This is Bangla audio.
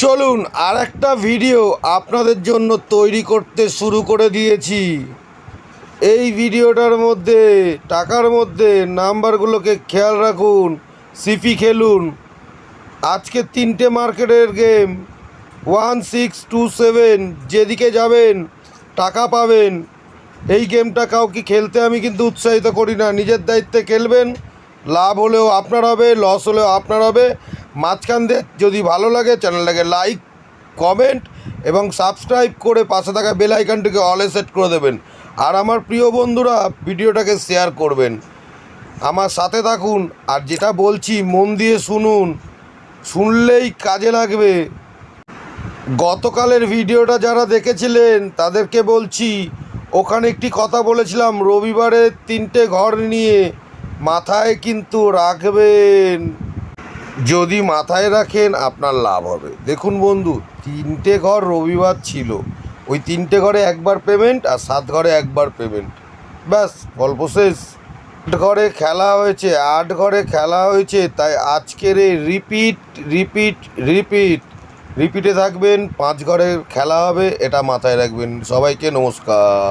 চলুন আর একটা ভিডিও আপনাদের জন্য তৈরি করতে শুরু করে দিয়েছি। এই ভিডিওটার মধ্যে, টাকার মধ্যে নাম্বারগুলোকে খেয়াল রাখুন, সিপি খেলুন। আজকে তিনটে মার্কেটের game one six two seven যেদিকে যাবেন, টাকা পাবেন। এই গেমটা কাউকে খেলতে আমি কিন্তু উৎসাহিত করি না। নিজের দায়িত্বে খেলবেন, লাভ হলেও আপনার হবে লস হলেও আপনার হবে। মাঝখান দিয়ে যদি ভালো লাগে, চ্যানেলটাকে লাইক, কমেন্ট এবং সাবস্ক্রাইব করে পাশে থাকা বেল আইকনটিকে অলে সেট করে দেবেন। আর আমার প্রিয় বন্ধুরা, ভিডিওটাকে শেয়ার করবেন। আমার সাথে থাকুন, আর যেটা বলছি মন দিয়ে শুনুন। শুনলেই কাজে লাগবে। গতকালের ভিডিওটা যারা দেখেছিলেন, তাদেরকে বলছি, ওখানে একটি কথা বলেছিলাম, রবিবারে তিনটে ঘর নিয়ে মাথায় কিন্তু রাখবেন। যদি মাথায় রাখেন আপনার লাভ হবে। দেখুন বন্ধু, তিনটে ঘর রবিবার ছিল। ওই তিনটে ঘরে একবার পেমেন্ট আর সাত ঘরে একবার পেমেন্ট ব্যাস, গল্প শেষ। আট ঘরে খেলা হয়েছে, আট ঘরে খেলা হয়েছে, তাই আজকের এই রিপিট রিপিট রিপিট রিপিটে থাকবেন, পাঁচ ঘরের খেলা হবে, এটা মাথায় রাখবেন। সবাইকে নমস্কার।